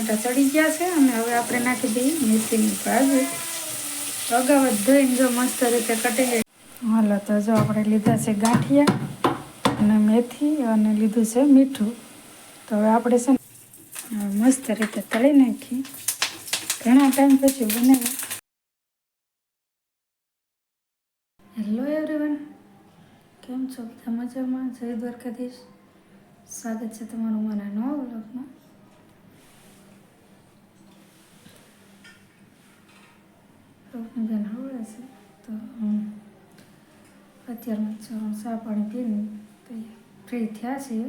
ટમેટા ચડી ગયા છે અને હવે આપણે નાખી દઈએ મેથીની ભાજી. અગાઉ ધોઈને જો મસ્ત રીતે કટી ગઈ. હાલો, તો જો આપણે લીધા છે ગાંઠિયા અને મેથી અને લીધું છે મીઠું. તો હવે આપણે છે ને મસ્ત રીતે તળી નાખી. ઘણા ટાઈમ પછી બનાવી હેલો એવરીવન કેમ છો? બધા મજામાં? જય દ્વારકાધીશ. સ્વાગત છે તમારું મારા નવા વ્લોગમાં. વ્લોગની બેન હવડે છે. તો અત્યારમાં ચા પાણી પીને ફ્રી થયા છીએ.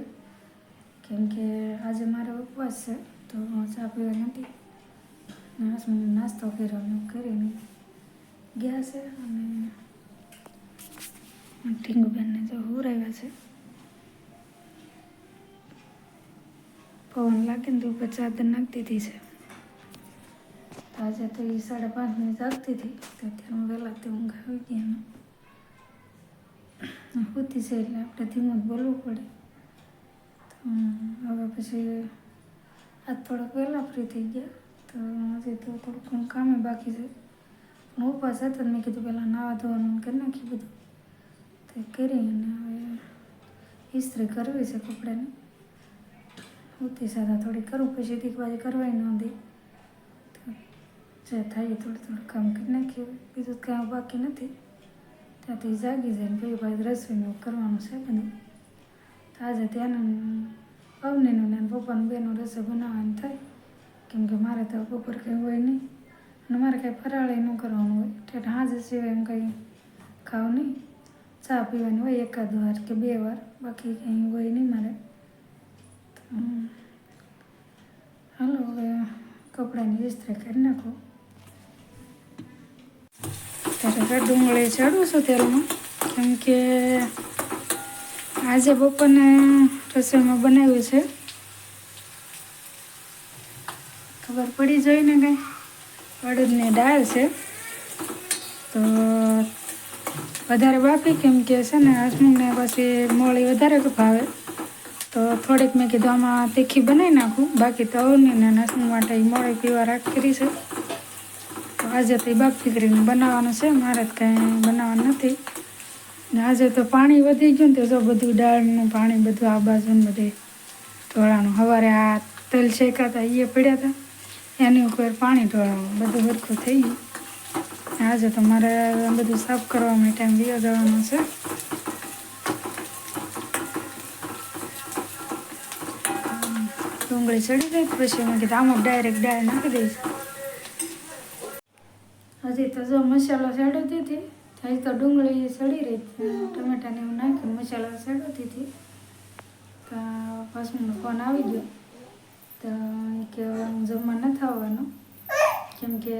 કેમ કે આજે મારો ઉપવાસ છે, તો ચા પીવા નથી. નાસ, નાસ્તો કર્યો ને કરીને ગયા છે અને ટીંગુબેનને જો હુરાવ્યા છે. પવન લાગે ને તો ઉપર ચાદર નાખતી હતી છે. આજે તો એ સાડા પાંચની જાગતી હતી, તો અત્યારે હું વહેલા તે ઊંઘ આવી ગઈ એમાં. હોતી છે એટલે આપણે ધીમું જ બોલવું પડે. તો હવે પછી આજ થોડોક વહેલા ફ્રી થઈ ગયા, તો આજે તો થોડુંક ઘણું કામે બાકી છે. પણ ઉપવાસ હતા મેં કીધું પહેલાં નાવા ધોવાનું કરી નાખી બધું. તે કરી અને હવે ઇસ્ત્રી કરવી છે કપડાની. હોતી સાથે થોડી કરું, પછી એક બાજુ કરવાય ન દે જે થાય થોડું થોડું કામ કરી નાખીએ બીજું કાંઈ બાકી નથી ત્યાંથી જાગી જાય ભાઈ બાજુ રસોઈનું કરવાનું છે બધું તો આજે ત્યાંનું અવનીનું ને પપ્પાનું બેનું રસોઈ બનાવવાનું થાય કેમ કે મારે તો બપોર કંઈ હોય નહીં અને મારે કાંઈ ફરાળે ન કરવાનું હોય ઠેઠ હાજર સિવાય એમ કંઈ ખાવું નહીં ચા પીવાની હોય એકાદ વાર કે બે વાર બાકી કંઈ હોય નહીં મારે હાલો હવે કપડાની ઇસ્ત્રી કરી નાખો ત્યારે ડુંગળી ચડું છું તેલમાં. કેમ કે આજે બપોરને રસોઈમાં બનાવ્યું છે. ખબર પડી જોઈ ને કંઈ? અડદની દાળ છે. તો વધારે બાફી કેમ કે છે ને, હસમુખને પછી મોળી વધારે ભાવે. તો થોડીક મેં કીધું, આમાં તીખી બનાવી નાખું. બાકી તો અવની ને હસમુખ માટે મોળી પીવા રાખ કરી છે. આજે તો એ બાફી કરીને બનાવવાનું છે, મારે તો કાંઈ બનાવવાનું નથી. ને આજે તો પાણી વધી ગયું ને તો જો બધું દાળનું પાણી બધું આ બાજુ ને બધે ઢોળાનું સવારે આ તલ શેકાતા એ પડ્યા હતા એની ઉપર પાણી ઢોળાવું. બધું વરખું થઈ ગયું. આજે તો મારે બધું સાફ કરવામાં ટાઈમ વિયો જવાનો છે. ડુંગળી ચડી ગઈ પછી મેં કીધું, આમાં ડાયરેક્ટ ડાળ નાખી દઈશ. હજી તો જો મસાલો ચડવતી હતી, હજી તો ડુંગળી સડી રહી ટમેટાને એવું નાખ્યું, મસાલો ચડવતી હતી. તો હસબન્ડનો ફોન આવી ગયો. તો એ કે જમવા નથી આવવાનું કેમ કે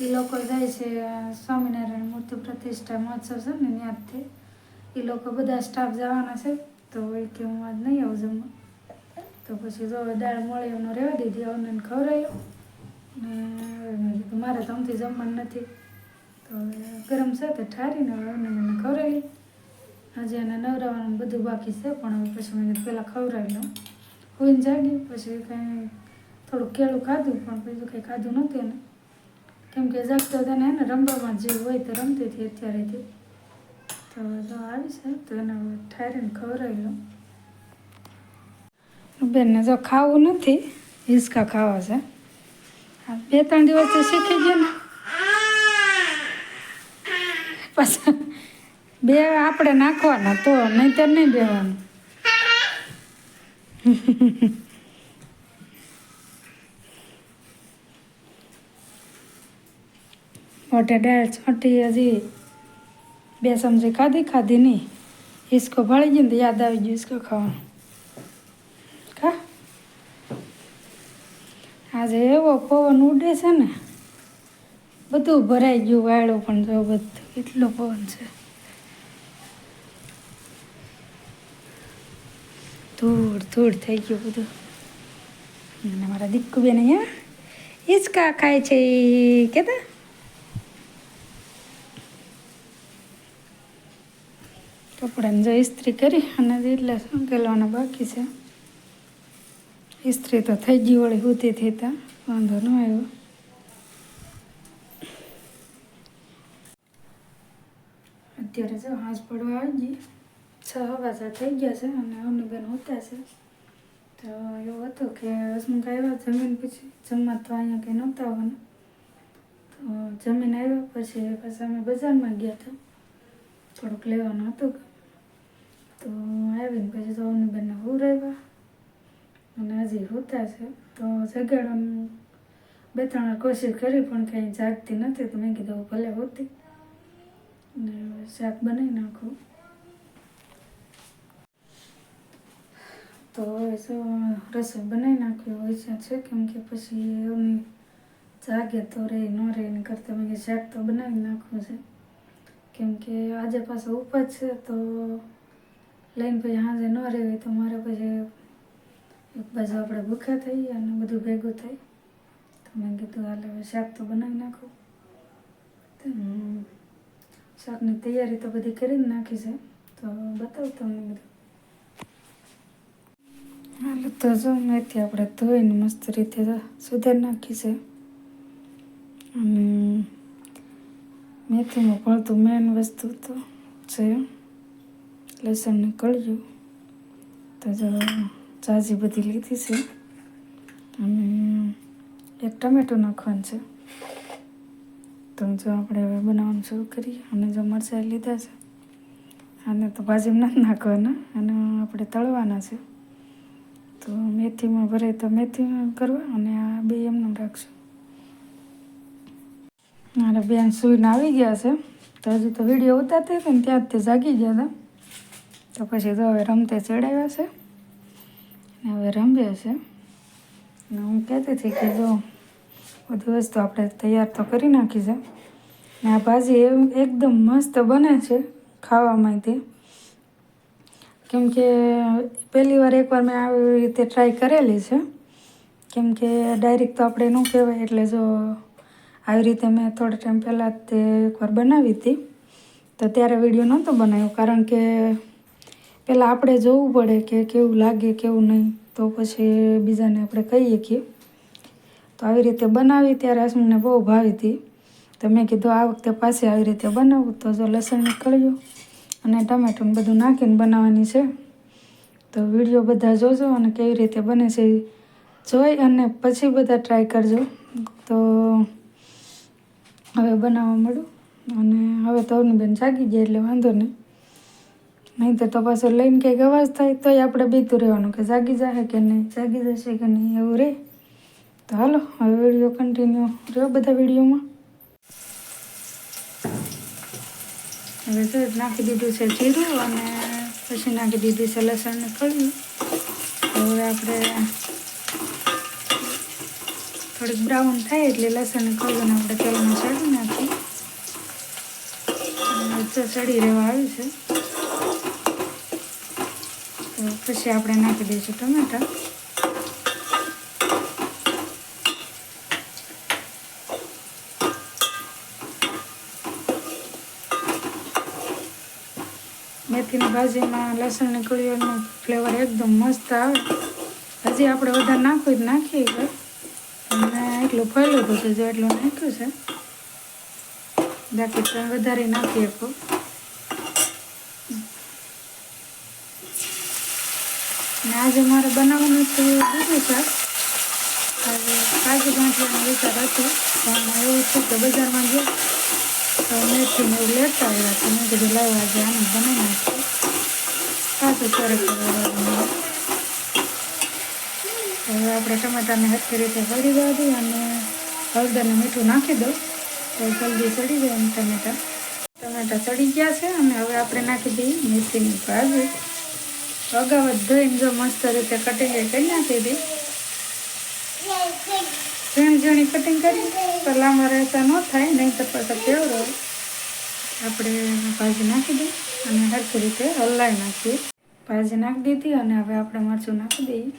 એ લોકો જાય છે, સ્વામિનારાયણ મૂર્તિ પ્રતિષ્ઠા મહોત્સવ છે ને ત્યાંથી. એ લોકો બધા સ્ટાફ જવાના છે, તો એ કે હું આજ નહીં આવું જમવા. તો પછી જો દાળ મળે એમને રહેવા દીધી અમને ખવડાવ્યું. ને મારે તો અમથી જમવાનું નથી. તો ગરમ છે તે ઠારીને હવે અમને મને ખવડાવી આજે એને નવરાવાનું બધું બાકી છે, પણ હવે પછી મેં પહેલાં ખવડાવી લઉં. હોઈને જાગી, પછી કંઈ થોડુંક કેળું ખાધું, પણ બીજું કંઈ ખાધું નહોતું એને. કેમ કે જાગતો તને એને રમવામાં જે હોય તો રમતી હતી અત્યારેથી તો. જો આવી છે, તો એને ઠારીને ખવડાવી લઉં. બેનને જો ખાવું નથી હિંચકા ખાવા છે. બે ત્રણ દિવસ તો શીખી ગયો ને. પછી બે આપણે નાખવાના તો નહીંતર નહીં બેવાનું. મોટે દાળ છોટી હજી બે ચમચી ખાધી ખાધી નહીં. હિસકો ભળી ગયો ને યાદ આવી ગયું હિસકો ખાવાનું કા આજે એવો પવન ઉડે છે ને, બધું ભરાઈ ગયું વાયડું પણ જો બધું, એટલો પવન છે. ધૂળ ધૂળ થઈ ગયું બધું. અને મારા દીકુ બેન અહીંયા હિંચકા ખાય છે કેતા? કપડાને જો ઇસ્ત્રી કરી અને એટલે સંકેલવાના બાકી છે. ઇસ્ત્રી તો થઈ ગઈ વળી હુતી થઈ તા વાંધો ન આવ્યો. અત્યારે જો હાંસ પડવા આવી ગઈ. છ વાસા થઈ ગયા છે અને અવની બેન હોતા છે. તો એવું હતું કે હસમુખ આવ્યા જમીન પછી, જમવા તો અહીંયા કંઈ નહોતા આવવાના. તો જમીન આવ્યા પછી પાછા અમે બજારમાં ગયા હતા. થોડુંક લેવાનું હતું. તો આવીને પછી તો અનુબેનને હું રહેવા હજી હોતા છે. તો જગાડવાનું બે ત્રણ કોશિશ કરી, પણ કંઈ જાગતી નથી. તો મેં કીધું ભલે હોતી. શાક બનાવી નાખું. તો હવે રસોઈ બનાવી નાખ્યું હોય છે કેમ કે પછી એમની જાગે તો રે, ન રે એને કરતાં મેં શાક તો બનાવી નાખવું છે. કેમ કે આજે પાછો ઉપજ છે, તો લઈને પછી સાંજે ન રહેવી તો મારે પછી એક બાજુ આપણે ભૂખ્યા થઈ અને બધું ભેગું થાય. તો મેં કીધું, હાલ હવે શાક તો બનાવી નાખું. તો શાકની તૈયારી તો બધી કરી જ નાખી છે. તો બતાવું તમને બધું. હાલો તો જો મેથી આપણે ધોઈને મસ્ત રીતે સુધારી નાખી છે. અને મેથીમાં પડતું મેન વસ્તુ તો છે લસણને કળિયું. તો જો ચાજી બધી લીધી છે. અને એક ટમેટું નાખવાનું છે. તો જો આપણે હવે બનાવવાનું શરૂ કરીએ. અને જો મરચાં લીધા છે અને તો ભાજીમાં નથી નાખવાના. અને આપણે તળવાના છે. તો મેથીમાં ભરે તો મેથીમાં કરવા અને આ બે એમને રાખશું. મારા બેન સુઈને આવી ગયા છે. તો હજુ તો વીડિયો ઉતારતી હતી ને ત્યાં જ તે જાગી ગયા હતા. તો પછી તો હવે રમતે ચડાવ્યા છે. હવે રમ્યા છે. ને હું કહેતી હતી કે જો બધી વસ્તુ આપણે તૈયાર તો કરી નાખી છે. ને આ ભાજી એકદમ મસ્ત બને છે ખાવામાં તે. કેમ કે પહેલી વાર એકવાર મેં આવી રીતે ટ્રાય કરેલી છે. કેમ કે ડાયરેક્ટ તો આપણે ન કહેવાય એટલે જો આવી રીતે મેં થોડા ટાઈમ પહેલાં તે એકવાર બનાવી હતી. તો ત્યારે વીડિયો નહોતો બનાવ્યો. કારણ કે પહેલાં આપણે જોવું પડે કે કેવું લાગે, કેવું નહીં. તો પછી બીજાને આપણે કહીએ કે તો આવી રીતે બનાવી ત્યારે હસમને બહુ ભાવી હતી. તો મેં કીધું આ વખતે પાછી આવી રીતે બનાવું. તો જો લસણ કળ્યું અને ટમેટું બધું નાખીને બનાવવાની છે. તો વીડિયો બધા જોજો અને કેવી રીતે બને છે જોઈ અને પછી બધા ટ્રાય કરજો. તો હવે બનાવવા મળું અને હવે તો બેન જાગી ગયા એટલે વાંધો નહીં. નહીં તો પાછું લઈને કંઈક અવાજ થાય, તોય આપણે બીતું રહેવાનું કે જાગી જશે કે નહીં, જાગી જશે કે નહીં, એવું રહે તો હાલો, હવે વીડિયો કન્ટિન્યુ રહ્યો બધા વિડીયોમાં. હવે તો નાખી દીધું છે જીરું અને પછી નાખી દીધું છે લસણ ને હવે આપણે થોડીક બ્રાઉન થાય એટલે લસણ ને આપણે તેલમાં ચડી નાખી ચડી રહેવા આવ્યું છે. પછી આપણે નાખી દઈશું ટમેટા. મેથીની ભાજીમાં લસણની કળીઓનો ફ્લેવર એકદમ મસ્ત આવે. હજી આપણે વધારે નાખવું જ નાખીએ કે અને એટલું ફેલું હતું છે જે એટલું નાખ્યું છે. બાકી વધારે નાખી શકો ને આજે મારે બનાવવાનું છે બીજું શાક. હવે કાજુ ગાંઠિયાનો વિચાર હતો, પણ એવું છે કે બજારમાં ગયા તો મેથી એવું લેતા આવ્યા તો મેં કીધું લાવ્યા આજે આનું બનાવી નાખીએ. કાચું ક્યારેક હવે આપણે ટમાટાને હરખી રીતે હળી દેવા અને હળદરને મીઠું નાખી દઉં. તો જલ્દી ચડી જાય ટમેટા. ટમેટા ચડી ગયા છે અને હવે આપણે નાખી દઈએ મેથીની ભાજી. અગાઉ ધોઈને જો મસ્ત રીતે કટિંગ કરી નાખી હતી. ઝીણી ઝીણી કટિંગ કરી, તો લાંબા રહેતા ન થાય, નહીં તો પછી કેવડો. આપણે ભાજી નાખી દઈએ અને હરખી રીતે હલાવી નાખીએ. ભાજી નાખી દીધી અને હવે આપણે મરચું નાખી દઈએ.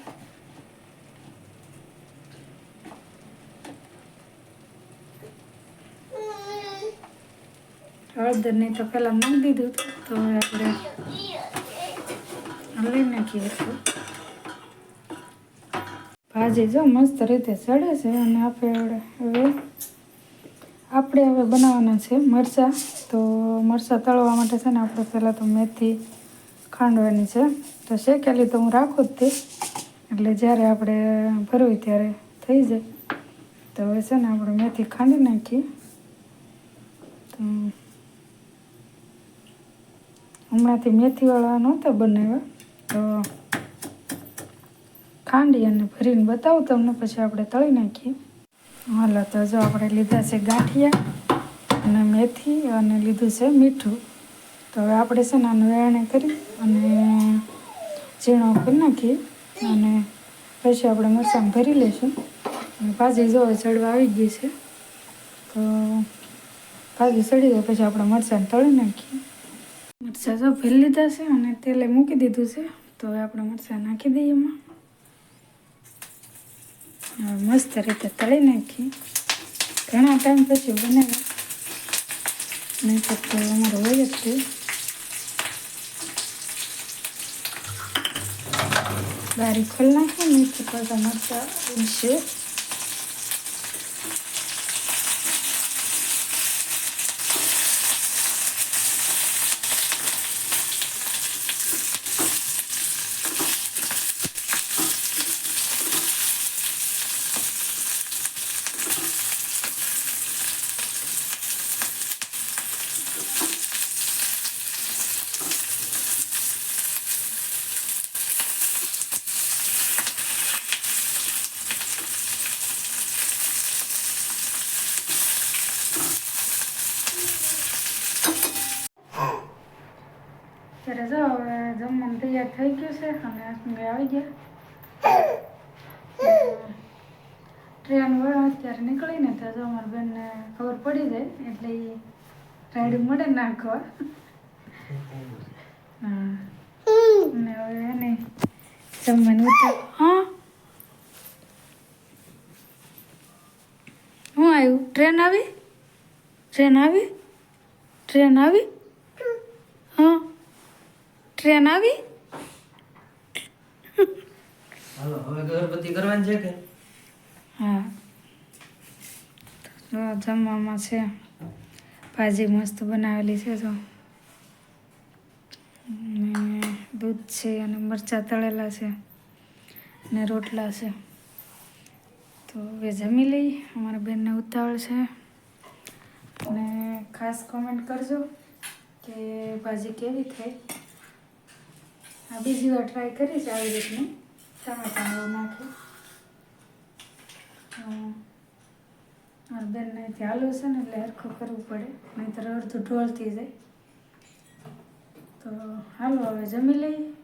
હળદર નહીં તો પહેલાં નાખી દીધું તો હવે આપણે હલાવી નાખીએ એટલું ભાજી જો મસ્ત રીતે ચડે છે અને આપણે હવે આપણે હવે બનાવવાના છે મરચાં. તો મરચાં તળવા માટે છે ને આપણે પહેલાં તો મેથી ખાંડવાની છે. તો શેકેલી તો હું રાખું જ તે. એટલે જ્યારે આપણે ભરવી ત્યારે થઈ જાય. તો હવે છે ને આપણે મેથી ખાંડી નાખીએ. તો હમણાંથી મેથીવાળા નહોતા બનાવ્યા. તો ખાંડી અને ભરીને બતાવું તમને, પછી આપણે તળી નાખીએ. હાલો, તો જો આપણે લીધા છે ગાંઠિયા અને મેથી અને લીધું છે મીઠું. તો હવે આપણે છે ને વેરણે કરી અને ઝીણો કરી નાખીએ અને પછી આપણે મરચાં ભરી લઈશું. ભાજી જો ચડવા આવી ગઈ છે, તો ભાજી ચડી જાય, પછી આપણે મરચાં તળી નાખીએ. મરચાં જો ભરી લીધા છે અને તેલે મૂકી દીધું છે. તો હવે આપણે મરચાં નાખી દઈએ એમાં. મસ્ત રીતે તળી નાખી. ઘણા ટાઈમ પછી બનાવ્યા નહીં તો તો અમારું હોય જ તે બારી ખોલી નાખી નીચે પડતા મરચાં ઉડશે. ત્યારે જો હવે જમવાનું તૈયાર થઈ ગયું છે, અને આસમી આવી ગયા. ટ્રેન વળે અત્યારે નીકળીને તો જો અમારા બેનને ખબર પડી જાય, એટલે એ રાઈડ મળે નાખવા અને હવે એને જમવાનું ઉતાર હા. શું આવ્યું? ટ્રેન આવી? ટ્રેન આવી? ટ્રેન આવી? ટ્રેન આવી હાલો હવે ગર્ભવતી કરવાની છે કે? હા. જમવામાં છે. ભાજી મસ્ત બનાવેલી છે તો દૂધ છે અને મરચાં તળેલા છે ને રોટલા છે. તો હવે જમી લઈ. અમારા બેનને ઉતાવળ છે. અને ખાસ કોમેન્ટ કરજો કે ભાજી કેવી થઈ? આ બીજી વાર ટ્રાય કરી છે આવી રીતની. ટમેટા એવું નાખી. અહીંથી હાલવું છે ને એટલે હરખું કરવું પડે. નહીંતર અડધું ઢોળતી જાય. તો હાલો, હવે જમી લઈએ.